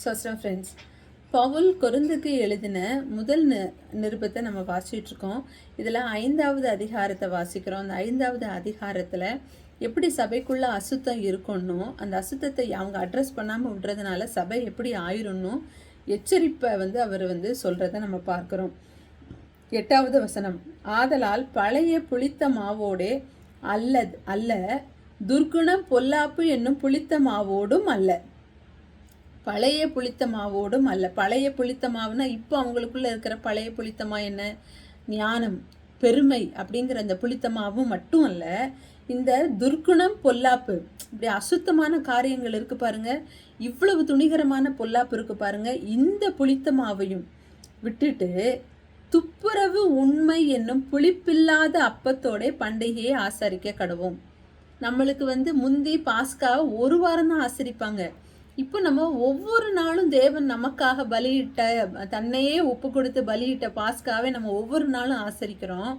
சோஸ்ரா friends Pavul கொருந்துக்கு எழுதின முதல் நிருபத்தை நம்ம வாசிச்சிட்டுருக்கோம் இதில் ஐந்தாவது அதிகாரத்தை வாசிக்கிறோம். அந்த ஐந்தாவது அதிகாரத்தில் எப்படி சபைக்குள்ளே அசுத்தம் இருக்கணும் அந்த அசுத்தத்தை அவங்க அட்ரஸ் பண்ணாமல் விடுறதுனால சபை எப்படி ஆயிரணும் எச்சரிப்பை வந்து அவர் வந்து சொல்கிறத நம்ம பார்க்குறோம். எட்டாவது வசனம் ஆதலால் பழைய புளித்த மாவோடே அல்ல அல்ல துர்க்குணம் பொல்லாப்பு என்னும் புளித்த மாவோடும் அல்ல. பழைய புளித்த மாவோடும் அல்ல. பழைய புளித்த மாவுனா இப்போ அவங்களுக்குள்ள இருக்கிற பழைய புளித்த மா என்ன? ஞானம் பெருமை அப்படிங்கிற அந்த புளித்த மாவும் மட்டும் அல்ல. இந்த துர்க்குணம் பொல்லாப்பு இப்படி அசுத்தமான காரியங்கள் இருக்கு பாருங்க. இவ்வளவு துணிகரமான பொல்லாப்பு இருக்கு பாருங்க. இந்த புளித்த மாவையும் விட்டுட்டு துப்புரவு உண்மை என்னும் புளிப்பில்லாத அப்பத்தோட பண்டிகையை ஆசரிக்க கடவோம். நம்மளுக்கு வந்து முந்தி பாஸ்காவை ஒரு வாரம் தான் ஆசரிப்பாங்க. இப்போ நம்ம ஒவ்வொரு நாளும் தேவன் நமக்காக பலியிட்ட தன்னையே ஒப்பு கொடுத்து பலியிட்ட பாஸ்காவே நம்ம ஒவ்வொரு நாளும் ஆசரிக்கிறோம்.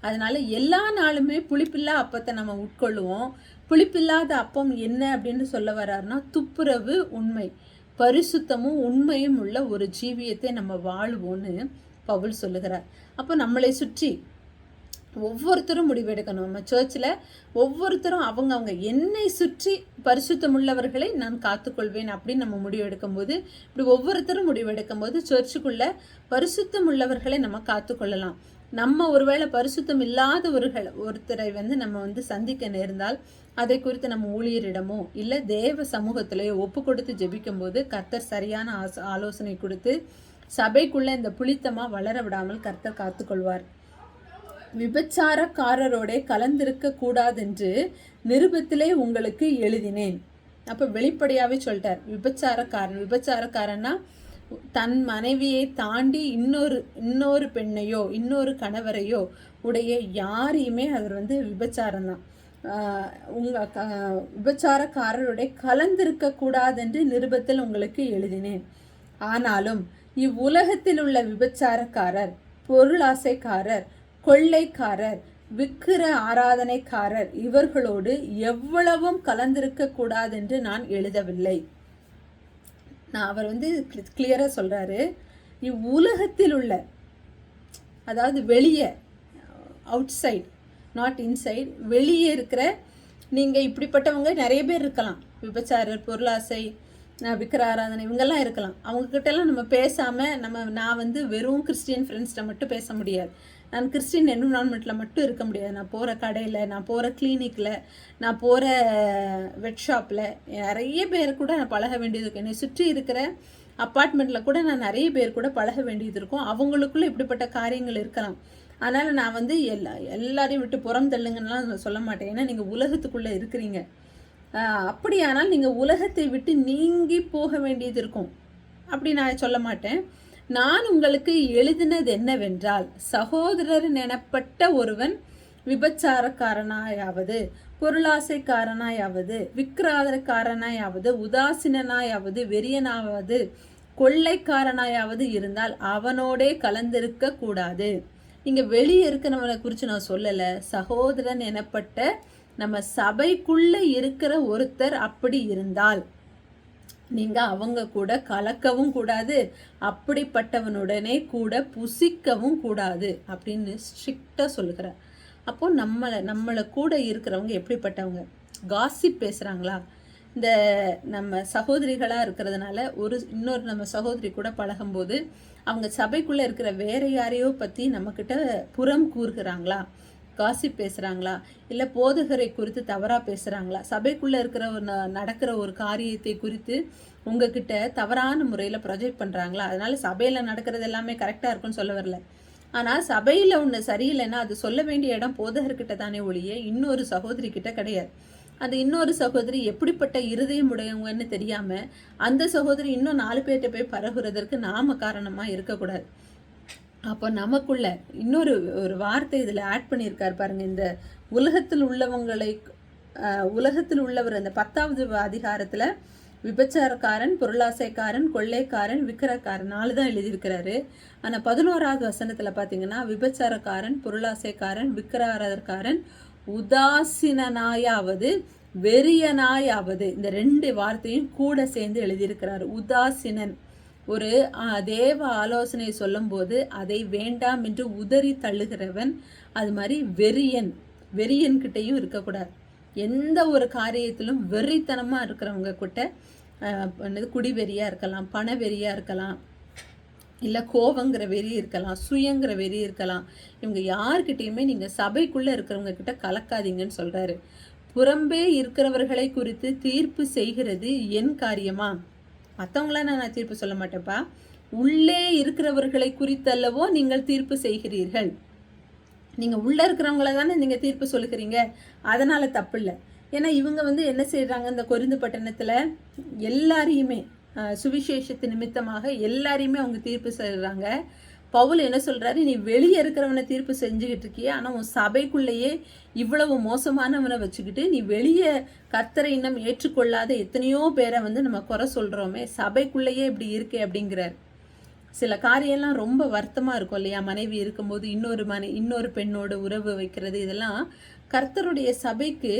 அதனால எல்லா நாளுமே புளிப்பில்லா அப்பத்தை நம்ம உட்கொள்ளுவோம். புளிப்பில்லாத அப்பம் என்ன அப்படின்னு சொல்ல வர்றாருன்னா துப்புரவு உண்மை பரிசுத்தமும் உண்மையும் உள்ள ஒரு ஜீவியத்தை நம்ம வாழ்வோன்னு பவுல் சொல்லுகிறார். அப்போ நம்மளை சுற்றி ஒவ்வொருத்தரும் முடிவெடுக்கணும். நம்ம சர்ச்சில் ஒவ்வொருத்தரும் அவங்க அவங்க என்னை சுற்றி பரிசுத்தமுள்ளவர்களை நான் காத்துக்கொள்வேன் அப்படின்னு நம்ம முடிவெடுக்கும் போது இப்படி ஒவ்வொருத்தரும் முடிவெடுக்கும் போது சர்ச்சுக்குள்ள பரிசுத்தம் உள்ளவர்களை நம்ம காத்துக்கொள்ளலாம். நம்ம ஒருவேளை பரிசுத்தம் இல்லாதவர்கள் ஒருத்தரை வந்து நம்ம வந்து சந்திக்க நேர்ந்தால் அதை குறித்து நம்ம ஊழியரிடமோ இல்லை தேவ சமூகத்திலேயோ ஒப்பு கொடுத்து ஜெபிக்கும் போது கர்த்தர் சரியான ஆலோசனை கொடுத்து சபைக்குள்ள இந்த புளித்தமா வளர விடாமல் கர்த்தர் காத்துக்கொள்வார். விபச்சாரக்காரரோட கலந்திருக்க கூடாதென்று நிருபத்திலே உங்களுக்கு எழுதினேன். அப்போ வெளிப்படையாகவே சொல்லிட்டார் விபச்சாரக்காரன் விபச்சாரக்காரன்னா தன் மனைவியை தாண்டி இன்னொரு இன்னொரு பெண்ணையோ இன்னொரு கணவரையோ உடைய யாரையுமே அவர் வந்து விபச்சாரம் தான். உங்கள் க விபச்சாரக்காரருடைய கலந்திருக்க கூடாதென்று நிருபத்தில் உங்களுக்கு எழுதினேன். ஆனாலும் இவ்வுலகத்தில் உள்ள விபச்சாரக்காரர் பொருளாசைக்காரர் கொள்ளைக்காரர் விக்கிர ஆராதனைக்காரர். இவர்களோடு எவ்வளவும் கலந்திருக்க கூடாதென்று நான் எழுதவில்லை. நான் அவர் வந்து கிளியராக சொல்கிறாரு இவ்வுலகத்தில் உள்ள அதாவது வெளியே அவுட் சைட் நாட் இன்சைட் வெளியே இருக்கிற நீங்கள் இப்படிப்பட்டவங்க நிறைய பேர் இருக்கலாம். விபச்சாரர் பொருளாசை விக்கிர ஆராதனை இவங்கெல்லாம் இருக்கலாம். அவங்கக்கிட்டலாம் நம்ம பேசாமல் நம்ம நான் வந்து வெறும் கிறிஸ்டியன் ஃப்ரெண்ட்ஸ்கிட்ட மட்டும் பேச முடியாது. நான் கிறிஸ்டின் என்விரான்மெண்ட்டில் மட்டும் இருக்க முடியாது. நான் போகிற கடையில் நான் போகிற கிளினிக்கில் நான் போகிற வெட் ஷாப்பில் நிறைய பேர் கூட நான் பழக வேண்டியது இருக்கும் என்னை சுற்றி இருக்கிற அப்பார்ட்மெண்ட்டில் கூட நான் நிறைய பேர் கூட பழக வேண்டியது இருக்கும். அவங்களுக்குள்ள இப்படிப்பட்ட காரியங்கள் இருக்கலாம். அதனால் நான் வந்து எல்லா எல்லாரையும் விட்டு புறம் தள்ளுங்கன்னெலாம் சொல்ல மாட்டேன். ஏன்னா நீங்கள் உலகத்துக்குள்ளே இருக்கிறீங்க. அப்படியானால் நீங்கள் உலகத்தை விட்டு நீங்கி போக வேண்டியது இருக்கும். அப்படி நான் சொல்ல மாட்டேன். நான் உங்களுக்கு எழுதினது என்னவென்றால் சகோதரர் எனப்பட்ட ஒருவன் விபச்சாரக்காரனாயாவது பொருளாசைக்காரனாயாவது விக்கிராதரக்காரனாயாவது உதாசீனாயாவது வெறியனாவது கொள்ளைக்காரனாயாவது இருந்தால் அவனோடே கலந்திருக்க கூடாது. இங்கே வெளியே இருக்கிறவனை குறித்து நான் சொல்லலை. சகோதரன் எனப்பட்ட நம்ம சபைக்குள்ள இருக்கிற ஒருத்தர் அப்படி இருந்தால் நீங்க அவங்க கூட கலக்கவும் கூடாது அப்படிப்பட்டவனுடனே கூட புசிக்கவும் கூடாது அப்படின்னு ஸ்ட்ரிக்டா சொல்லுகிறார். அப்போ நம்மளை நம்மளை கூட இருக்கிறவங்க எப்படிப்பட்டவங்க? காசிப் பேசுகிறாங்களா இந்த நம்ம சகோதரிகளாக இருக்கிறதுனால ஒரு இன்னொரு நம்ம சகோதரி கூட பழகும்போது அவங்க சபைக்குள்ளே இருக்கிற வேற யாரையோ பற்றி நம்மக்கிட்ட புறம் கூறுகிறாங்களா? காசிப் பேசுகிறாங்களா இல்லை போதகரை குறித்து தவறாக பேசுகிறாங்களா சபைக்குள்ளே இருக்கிற ஒரு நடக்கிற ஒரு காரியத்தை குறித்து உங்ககிட்ட தவறான முறையில் ப்ரொஜெக்ட் பண்ணுறாங்களா அதனால் சபையில் நடக்கிறது எல்லாமே கரெக்டாக இருக்குன்னு சொல்ல வரல. ஆனால் சபையில் ஒன்று சரியில்லைன்னா அது சொல்ல வேண்டிய இடம் போதகர்கிட்ட தானே ஒழிய இன்னொரு சகோதரி கிட்ட கிடையாது. அந்த இன்னொரு சகோதரி எப்படிப்பட்ட இருதயம் உடையவங்கன்னு தெரியாமல் அந்த சகோதரி இன்னும் நாலு பேர்கிட்ட போய் பரகுறதற்கு நாம காரணமாக இருக்கக்கூடாது. அப்போ நமக்குள்ள இன்னொரு ஒரு வார்த்தை இதில் ஆட் பண்ணியிருக்கார் பாருங்க. இந்த உலகத்தில் உள்ளவங்களை உலகத்தில் உள்ளவர் அந்த பத்தாவது அதிகாரத்தில் விபச்சாரக்காரன் பொருளாசைக்காரன் கொள்ளைக்காரன் விக்கிரக்காரன் நாலு தான் எழுதியிருக்கிறாரு. ஆனால் பதினோராவது வசனத்தில் பார்த்தீங்கன்னா விபச்சாரக்காரன் பொருளாசைக்காரன் விக்கிராரக்காரன் உதாசீனாயாவது வெறியனாயாவது இந்த ரெண்டு வார்த்தையும் கூட சேர்ந்து எழுதியிருக்கிறார். உதாசீனன். ஒரு தேவ ஆலோசனை சொல்லும்போது அதை வேண்டாம் என்று உதறி தள்ளுகிறவன் அது மாதிரி வெறியன் வெறியன்கிட்டையும் இருக்கக்கூடாது. எந்த ஒரு காரியத்திலும் வெறித்தனமாக இருக்கிறவங்க கிட்ட என்னது குடிவெறியாக இருக்கலாம் பணவெறியாக இருக்கலாம் இல்லை கோவங்கிற வெறி இருக்கலாம் சுயங்கிற வெறி இருக்கலாம் இவங்க யாருக்கிட்டேயுமே நீங்கள் சபைக்குள்ளே இருக்கிறவங்க கிட்ட கலக்காதீங்கன்னு சொல்கிறாரு புறம்பே இருக்கிறவர்களை குறித்து தீர்ப்பு செய்கிறது என் காரியமா? மற்றவங்களாம் நான் தீர்ப்பு சொல்ல மாட்டேன்ப்பா. உள்ளே இருக்கிறவர்களை குறித்தல்லவோ நீங்கள் தீர்ப்பு செய்கிறீர்கள். நீங்கள் உள்ளே இருக்கிறவங்கள தானே நீங்கள் தீர்ப்பு சொல்லுகிறீங்க. அதனால் தப்பு இல்லை ஏன்னா இவங்க வந்து என்ன செய்கிறாங்க இந்த கொரிந்து பட்டணத்தில் எல்லாரையுமே சுவிசேஷத்து நிமித்தமாக எல்லாரையுமே அவங்க தீர்ப்பு செய்கிறாங்க பவுல் என்ன சொல்கிறாரு நீ வெளியே இருக்கிறவனை தீர்ப்பு செஞ்சுக்கிட்டு இருக்கியே ஆனால் உன் சபைக்குள்ளேயே இவ்வளவு மோசமானவனை வச்சுக்கிட்டு நீ வெளியே கர்த்தரை இன்னும் ஏற்றுக்கொள்ளாத எத்தனையோ பேரை வந்து நம்ம குறை சொல்கிறோமே சபைக்குள்ளேயே இப்படி இருக்கே அப்படிங்கிறார். சில காரியம்லாம் ரொம்ப வருத்தமாக இருக்கும் இல்லையா? மனைவி இருக்கும்போது இன்னொரு மனை இன்னொரு பெண்ணோட உறவு வைக்கிறது இதெல்லாம் கர்த்தருடைய சபைக்கு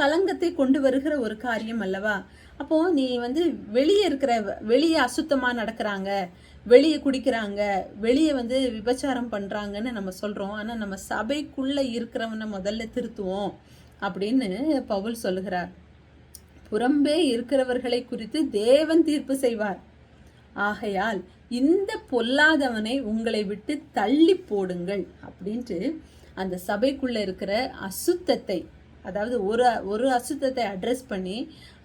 கலங்கத்தை கொண்டு வருகிற ஒரு காரியம் அல்லவா? அப்போது நீ வந்து வெளியே இருக்கிற வெளியே அசுத்தமாக நடக்கிறாங்க வெளியே குடிக்கிறாங்க வெளியே வந்து விபச்சாரம் பண்ணுறாங்கன்னு நம்ம சொல்கிறோம் ஆனால் நம்ம சபைக்குள்ளே இருக்கிறவனை முதல்ல திருத்துவோம் அப்படின்னு பவுல் சொல்லுகிறார். புறம்பே இருக்கிறவர்களை குறித்து தேவன் தீர்ப்பு செய்வார். ஆகையால் இந்த பொல்லாதவனை உங்களை விட்டு தள்ளி போடுங்கள் அப்படின்ட்டு அந்த சபைக்குள்ளே இருக்கிற அசுத்தத்தை அதாவது ஒரு ஒரு அசுத்தத்தை அட்ரஸ் பண்ணி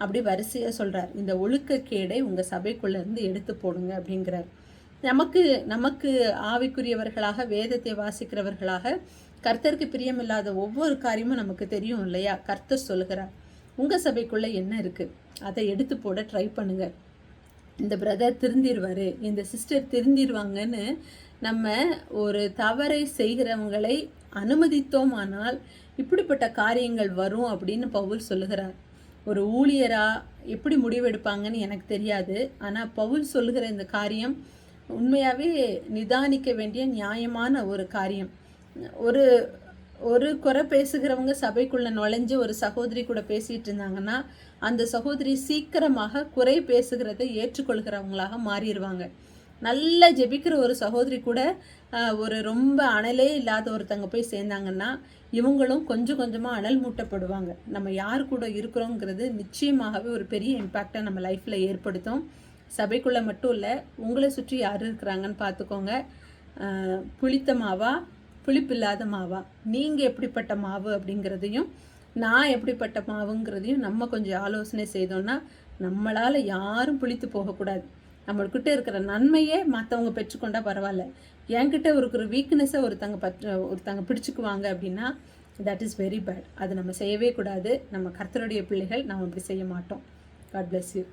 அப்படி வரிசையாக சொல்கிறார் இந்த ஒழுக்கக்கேடை உங்கள் சபைக்குள்ளேருந்து எடுத்து போடுங்க அப்படிங்கிறார். நமக்கு நமக்கு ஆவிக்குரியவர்களாக வேதத்தை வாசிக்கிறவர்களாக கர்த்தருக்கு பிரியமில்லாத ஒவ்வொரு காரியமும் நமக்கு தெரியும் இல்லையா? கர்த்தர் சொல்லுகிறார். உங்கள் சபைக்குள்ளே என்ன இருக்குது அதை எடுத்து போட ட்ரை பண்ணுங்க. இந்த பிரதர் திருந்திடுவார் இந்த சிஸ்டர் திருந்திடுவாங்கன்னு நம்ம ஒரு தவறை செய்கிறவங்களை அனுமதித்தோமானால் இப்படிப்பட்ட காரியங்கள் வரும் அப்படின்னு பவுல் சொல்லுகிறார். ஒரு ஊழியரா எப்படி முடிவெடுப்பாங்கன்னு எனக்கு தெரியாது. ஆனால் பவுல் சொல்லுகிற இந்த காரியம் உண்மையாகவே நிதானிக்க வேண்டிய நியாயமான ஒரு காரியம். ஒரு ஒரு குறை பேசுகிறவங்க சபைக்குள்ளே நுழைஞ்சு ஒரு சகோதரி கூட பேசிகிட்டு இருந்தாங்கன்னா அந்த சகோதரி சீக்கிரமாக குறை பேசுகிறதை ஏற்றுக்கொள்கிறவங்களாக மாறிடுவாங்க. நல்லா ஜெபிக்கிற ஒரு சகோதரி கூட ஒரு ரொம்ப அனலே இல்லாத ஒருத்தங்க போய் சேர்ந்தாங்கன்னா இவங்களும் கொஞ்சம் கொஞ்சமாக அனல் மூட்டப்படுவாங்க. நம்ம யார் கூட இருக்கிறோங்கிறது நிச்சயமாகவே ஒரு பெரிய இம்பேக்டை நம்ம லைஃப்பில் ஏற்படுத்தும். சபைக்குள்ளே மட்டும் இல்லை உங்களை சுற்றி யார் இருக்கிறாங்கன்னு பார்த்துக்கோங்க. புளித்த மாவா புளிப்பில்லாத மாவா? நீங்கள் எப்படிப்பட்ட மாவு அப்படிங்கிறதையும் நான் எப்படிப்பட்ட மாவுங்கிறதையும் நம்ம கொஞ்சம் ஆலோசனை செய்தோம்னா நம்மளால் யாரும் புளித்து போகக்கூடாது. நம்மள்கிட்ட இருக்கிற நன்மையே மற்றவங்க பெற்றுக்கொண்டா பரவாயில்ல. என்கிட்ட இருக்கிற வீக்னஸை ஒருத்தங்க பற்ற ஒருத்தங்க பிடிச்சிக்குவாங்க அப்படின்னா தட் இஸ் வெரி பேட் அது நம்ம செய்யவே கூடாது. நம்ம கர்த்தருடைய பிள்ளைகள் நம்ம அப்படி செய்ய மாட்டோம். God bless you